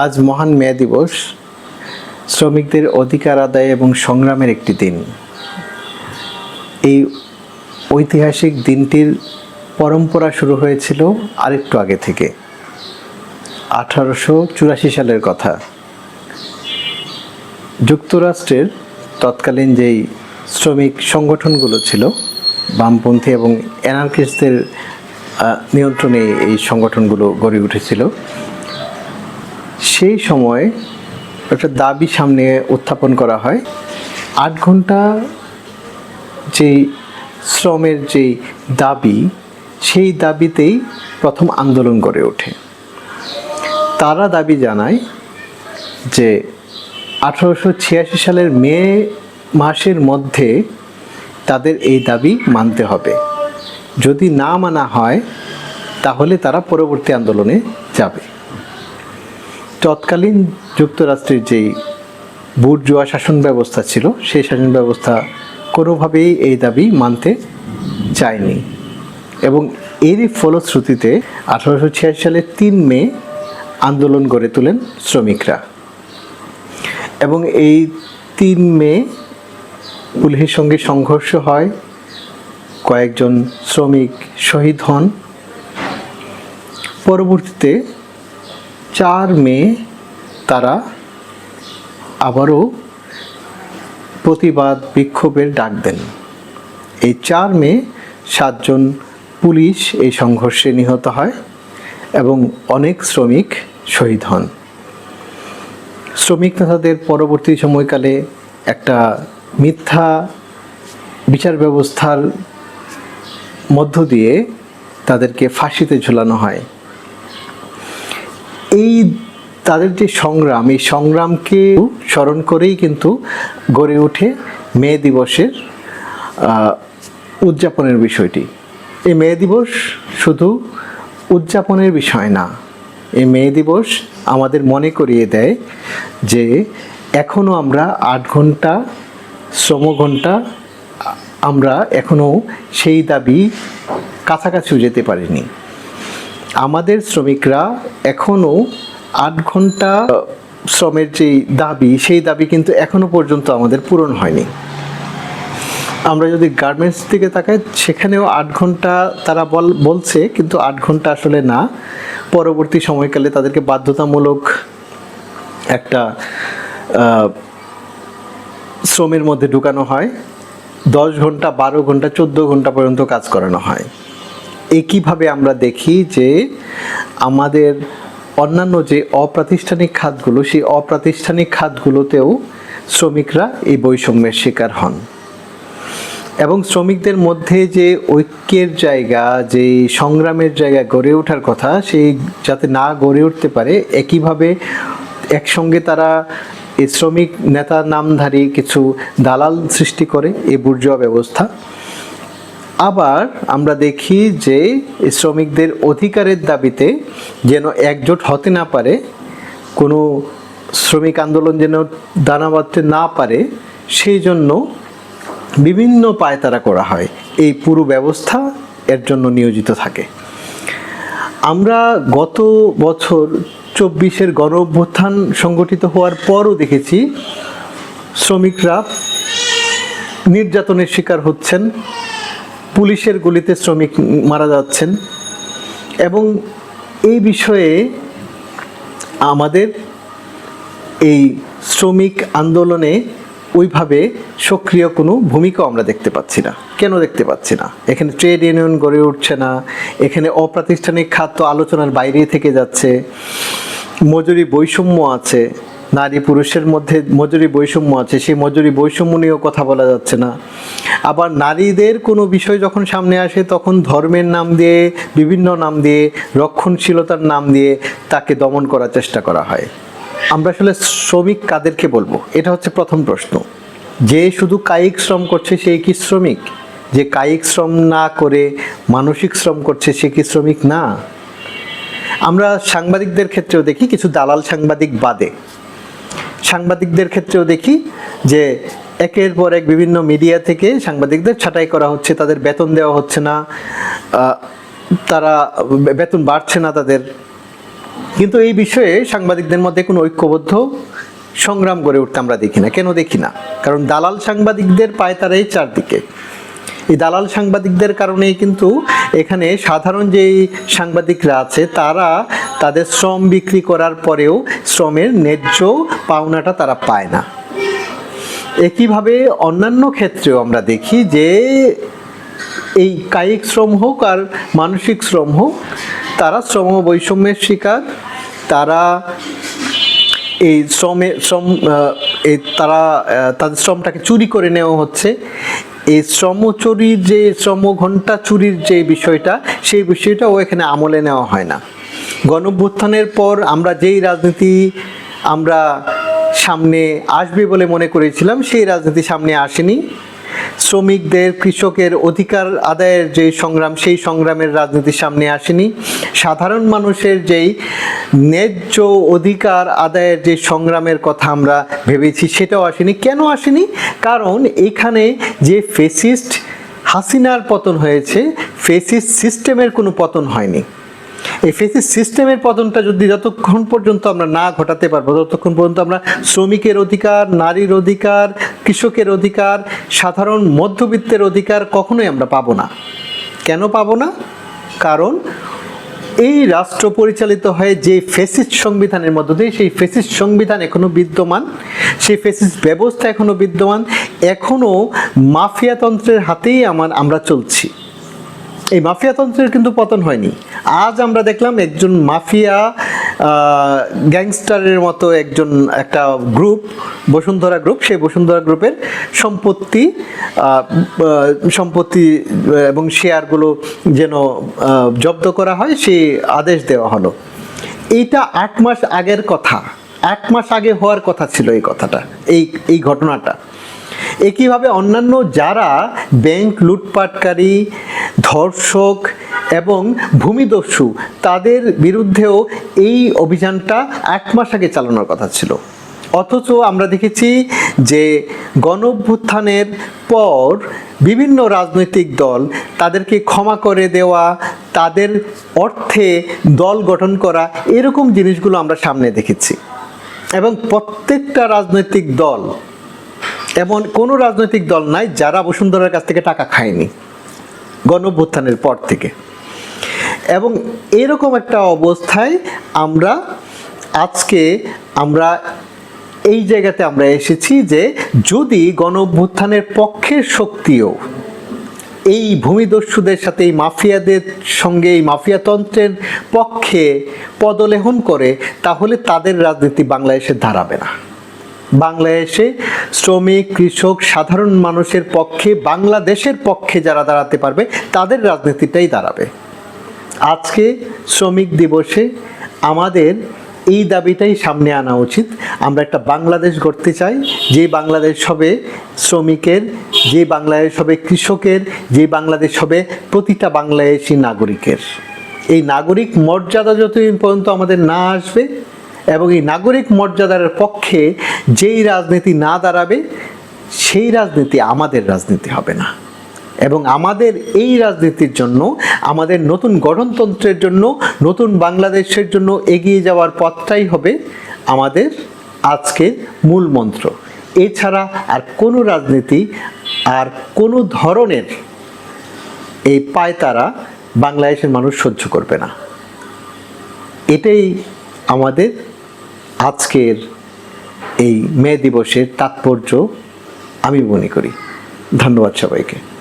আজ মহান মেয়া দিবস, শ্রমিকদের অধিকার আদায় এবং সংগ্রামের একটি দিন। এই ঐতিহাসিক দিনটির পরম্পরা শুরু হয়েছিল আরেকটু আগে থেকে, আঠারোশো চুরাশি সালের কথা। যুক্তরাষ্ট্রের তৎকালীন যেই শ্রমিক সংগঠনগুলো ছিল, বামপন্থী এবং অ্যানার্কিস্টদের নিয়ন্ত্রণে এই সংগঠনগুলো গড়ে উঠেছিল। সেই সময় একটা দাবি সামনে উত্থাপন করা হয়। আট ঘণ্টা যেই শ্রমের যেই দাবি, সেই দাবিতেই প্রথম আন্দোলন গড়ে ওঠে। তারা দাবি জানায় যে আঠারোশো ছিয়াশি সালের মে মাসের মধ্যে তাদের এই দাবি মানতে হবে। যদি না মানা হয়, তাহলে তারা পরবর্তী আন্দোলনে যাবে। তৎকালীন যুক্তরাষ্ট্রের যেই বুর্জোয়া শাসন ব্যবস্থা ছিল, সেই শাসন ব্যবস্থা কোনোভাবেই এই দাবি মানতে চায়নি। এবং এরই ফলশ্রুতিতে আঠারোশো ছিয়াশি সালের তিন মে আন্দোলন গড়ে তোলেন শ্রমিকরা। এবং এই তিন মে পুলিশের সঙ্গে সংঘর্ষ হয়, কয়েকজন শ্রমিক শহীদ হন। পরবর্তীতে চার মে তারা আবারও প্রতিবাদ বিক্ষোভের ডাক দেন। এই চার মে সাতজন পুলিশ এই সংঘর্ষে নিহত হয় এবং অনেক শ্রমিক শহীদ হন। শ্রমিক নেতাদের পরবর্তী সময়কালে একটা মিথ্যা বিচার ব্যবস্থার মধ্য দিয়ে তাদেরকে ফাঁসিতে ঝুলানো হয়। এই তাদের যে সংগ্রাম, এই সংগ্রামকে স্মরণ করেই কিন্তু গড়ে ওঠে মে দিবসের উদযাপনের বিষয়টি। এই মে দিবস শুধু উদযাপনের বিষয় না, এই মে দিবস আমাদের মনে করিয়ে দেয় যে এখনও আমরা আট ঘণ্টা শ্রম ঘণ্টা, আমরা এখনও সেই দাবি কাছাকাছিও যেতে পারিনি। আমাদের শ্রমিকরা এখনও আট ঘণ্টা শ্রমের যে দাবি, সেই দাবি কিন্তু এখনও পর্যন্ত আমাদের পূরণ হয়নি। আমরা যদি গার্মেন্টস দিকে তাকাই, সেখানেও আট ঘণ্টা তারা বল, বলছে, কিন্তু আট ঘণ্টা আসলে না। পরবর্তী সময়কালে তাদেরকে বাধ্যতামূলক একটা শ্রমের মধ্যে ঢুকানো হয়। দশ ঘণ্টা, বারো ঘণ্টা, চোদ্দ ঘণ্টা পর্যন্ত কাজ করানো হয়। একইভাবে আমরা দেখি যে আমাদের অন্যান্য যে অপ্রাতিষ্ঠানিক খাতগুলো, সেই অপ্রাতিষ্ঠানিক খাতগুলোতেও শ্রমিকরা এই বৈষম্যের শিকার হন। এবং শ্রমিকদের মধ্যে যে ঐক্যের জায়গা, যে সংগ্রামের জায়গা গড়ে ওঠার কথা, সেই যাতে না গড়ে উঠতে পারে, একইভাবে একসঙ্গে তারা এই শ্রমিক নেতা নামধারী কিছু দালাল সৃষ্টি করে এই বুর্জোয়া ব্যবস্থা। আবার আমরা দেখি যে শ্রমিকদের অধিকারের দাবিতে যেন একজোট হতে না পারে, কোনো শ্রমিক আন্দোলন যেন দানা বাঁধতে না পারে, সেই জন্য বিভিন্ন পায়তারা করা হয়। এই পুরো ব্যবস্থা এর জন্য নিয়োজিত থাকে। আমরা গত বছর চব্বিশের গণ অভ্যুত্থান সংগঠিত হওয়ার পরও দেখেছি, শ্রমিকরা নির্যাতনের শিকার হচ্ছেন। পুলিশের গুলিতে শ্রমিক মারা যাচ্ছেন এবং এই বিষয়ে আমাদের এই শ্রমিক আন্দোলনে ওইভাবে সক্রিয় কোনো ভূমিকাও আমরা দেখতে পাচ্ছি না। কেন দেখতে পাচ্ছি না? এখানে ট্রেড ইউনিয়ন গড়ে উঠছে না, এখানে অপ্রাতিষ্ঠানিক তো আলোচনার বাইরেই থেকে যাচ্ছে, মজুরি বৈষম্য আছে নারী পুরুষের মধ্যে মজুরি বৈষম্য আছে, সেই মজুরি বৈষম্য নিয়েও কথা বলা যাচ্ছে না। আবার নারীদের কোনো বিষয় যখন সামনে আসে, তখন ধর্মের নাম দিয়ে, বিভিন্ন নাম দিয়ে, রক্ষণশীলতার নাম দিয়ে তাকে দমন করার চেষ্টা করা হয়। আমরা আসলে শ্রমিক কাদেরকে বলব? এটা হচ্ছে প্রথম প্রশ্ন। যে শুধু কায়িক শ্রম করছে সেই কি শ্রমিক? যে কায়িক শ্রম না করে মানসিক শ্রম করছে, সে কি শ্রমিক না? আমরা সাংবাদিকদের ক্ষেত্রেও দেখি, কিছু দালাল সাংবাদিক বাদে। সাংবাদিকদের ক্ষেত্রেও দেখি যে একের পর এক বিভিন্ন মিডিয়া থেকে সাংবাদিকদের ছাঁটাই করা হচ্ছে, তাদের বেতন দেওয়া হচ্ছে না তারা বেতন বাড়ছে না তাদের। কিন্তু এই বিষয়ে সাংবাদিকদের মধ্যে কোনো ঐক্যবদ্ধ সংগ্রাম গড়ে উঠতে আমরা দেখি না। কেন দেখি না? কারণ দালাল সাংবাদিকদের পায়তারাই চারদিকে। এই দালাল সাংবাদিকদের কারণেই কিন্তু এখানে সাধারণ যেই সাংবাদিকরা আছে, তারা তাদের শ্রম বিক্রি করার পরেও শ্রমের ন্যায্য পাওনাটা তারা পায় না। একইভাবে অন্যান্য ক্ষেত্রেও আমরা দেখি যে এই কায়িক শ্রম হোক আর মানসিক শ্রম হোক, তারা শ্রম বৈষম্যের শিকার, তারা এই শ্রমে, শ্রম এই তারা তাদের শ্রমটাকে চুরি করে নেওয়া হচ্ছে। এই শ্রম চুরির যে শ্রম ঘণ্টা চুরির যে বিষয়টা, সেই বিষয়টাও এখানে আমলে নেওয়া হয় না। গণভ্যুত্থানের পর আমরা যেই রাজনীতি আমরা সামনে আসবে বলে মনে করেছিলাম, সেই রাজনীতি সামনে আসেনি। শ্রমিকদের, কৃষকের অধিকার আদায়ের যে সংগ্রাম, সেই সংগ্রামের রাজনীতি সামনে আসেনি। সাধারণ মানুষের যেই ন্যায্য অধিকার আদায়ের যে সংগ্রামের কথা আমরা ভেবেছি, সেটাও আসেনি। কেন আসেনি? কারণ এখানে যে ফেসিস্ট হাসিনার পতন হয়েছে, ফেসিস্ট সিস্টেমের কোনো পতন হয়নি। এই ফেসিস সিস্টেমের পতনটা যদি যতক্ষণ পর্যন্ত আমরা না ঘটাতে পারব, ততক্ষণ পর্যন্ত আমরা শ্রমিকের অধিকার, নারীর অধিকার, কৃষকের অধিকার, সাধারণ মধ্যবিত্তের অধিকার কখনোই আমরা পাবো না। কেন পাবো না? কারণ এই রাষ্ট্র পরিচালিত হয় যে ফেসিস সংবিধানের মধ্য দিয়ে, সেই ফেসিস সংবিধান এখনও বিদ্যমান, সেই ফেসিস ব্যবস্থা এখনও বিদ্যমান, এখনও মাফিয়াতন্ত্রের হাতেই আমার, আমরা চলছি। এই মাফিয়াতন্ত্রের কিন্তু পতন হয়নি। আজ আমরা দেখলাম একজন মাফিয়া গ্যাংস্টারের মতো একজন একটা গ্রুপ, বসুন্ধরা গ্রুপ। সেই বসুন্ধরা গ্রুপের সম্পত্তি সম্পত্তি এবং শেয়ারগুলো যেন জব্দ করা হয়, সেই আদেশ দেওয়া হলো। এইটা আট মাস আগের কথা। এক মাস আগে হওয়ার কথা ছিল এই কথাটা, এই এই ঘটনাটা। একইভাবে অন্যান্য যারা ব্যাংক লুটপাটকারী ধর্ষক এবং ভূমিদস্যু তাদের বিরুদ্ধেও এই অভিযানটা এক মাস আগে চালানোর কথা ছিল। অথচ আমরা দেখেছি যে গণভ্যুত্থানের পর বিভিন্ন রাজনৈতিক দল তাদেরকে ক্ষমা করে দেওয়া, তাদের অর্থে দল গঠন করা এরকম জিনিসগুলো আমরা সামনে দেখেছি। এবং প্রত্যেকটা রাজনৈতিক দল, এমন কোনো রাজনৈতিক দল নাই যারা বসুন্ধরার কাছ থেকে টাকা খায়নি। গণভ্যুত্থানের পর থেকে। এবং এরকম একটা অবস্থায় আমরা আজকে আমরা এই জায়গাতে আমরা এসেছি যে যদি গণভ্যুত্থানের পক্ষের শক্তিও এই ভূমিদস্যুদের সাথে, এই মাফিয়াদের সঙ্গে, এই মাফিয়াতন্ত্রের পক্ষে পদলেহন করে, তাহলে তাদের রাজনীতি বাংলাদেশে দাঁড়াবে না। বাংলাদেশে শ্রমিক, কৃষক, সাধারণ মানুষের পক্ষে, বাংলাদেশের পক্ষে যারা দাঁড়াতে পারবে, তাদের রাজনীতিটাই দাঁড়াবে। আজকে শ্রমিক দিবসে আমাদের এই দাবিটাই সামনে আনা উচিত। আমরা একটা বাংলাদেশ গড়তে চাই, যে বাংলাদেশ হবে শ্রমিকের, যে বাংলাদেশ হবে কৃষকের, যে বাংলাদেশ হবে প্রতিটা বাংলাদেশি নাগরিকের। এই নাগরিক মর্যাদা যতদিন পর্যন্ত আমাদের না আসবে এবং এই নাগরিক মর্যাদার পক্ষে যেই রাজনীতি না দাঁড়াবে, সেই রাজনীতি আমাদের রাজনীতি হবে না। এবং আমাদের এই রাজনীতির জন্য, আমাদের নতুন গঠনতন্ত্রের জন্য, নতুন বাংলাদেশের জন্য এগিয়ে যাওয়ার পথটাই হবে আমাদের আজকের মূল মন্ত্র। এছাড়া আর কোনো রাজনীতি আর কোনো ধরনের এই পায়তারা বাংলাদেশের মানুষ সহ্য করবে না। এটাই আমাদের আজকের এই মে দিবসের তাৎপর্য আমি মনে করি। ধন্যবাদ সবাইকে।